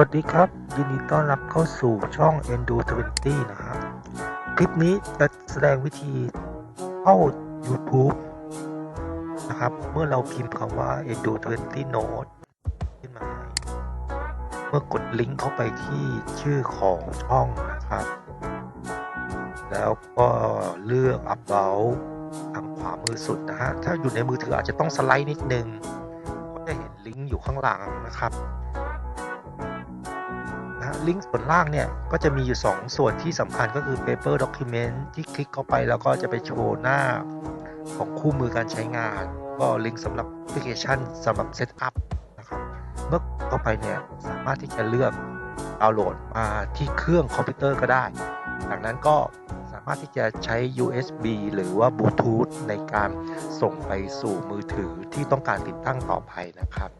วัสดีครับ ยินดีต้อนรับเข้าสู่ช่อง Endo 20 นะครับ คลิปนี้จะแสดงวิธีเข้า YouTube นะครับ เมื่อเราพิมพ์คำว่า Endo 20 Note ขึ้นมา เมื่อกดลิงก์เข้าไปที่ชื่อของช่องนะครับ แล้วก็เลือก About ทางขวามือสุดนะฮะ ถ้าอยู่ในมือถืออาจจะต้องสไลด์นิดนึง ก็จะเห็นลิงก์อยู่ข้างหลังนะครับ ลิงก์ส่วนล่างเนี่ย ก็จะมีอยู่ 2 ส่วนที่สำคัญก็คือ paper document ที่คลิกเข้าไปแล้วก็จะไปโชว์หน้าของคู่มือการใช้งาน ก็ลิงก์สำหรับแอปพลิเคชันสำหรับเซตอัพนะครับ เมื่อเข้าไปเนี่ย สามารถที่จะเลือกดาวน์โหลดมาที่เครื่องคอมพิวเตอร์ก็ได้ จากนั้นก็สามารถที่จะใช้ USB หรือว่าบลูทูธในการส่งไปสู่มือถือที่ต้องการติดตั้งต่อไปนะครับ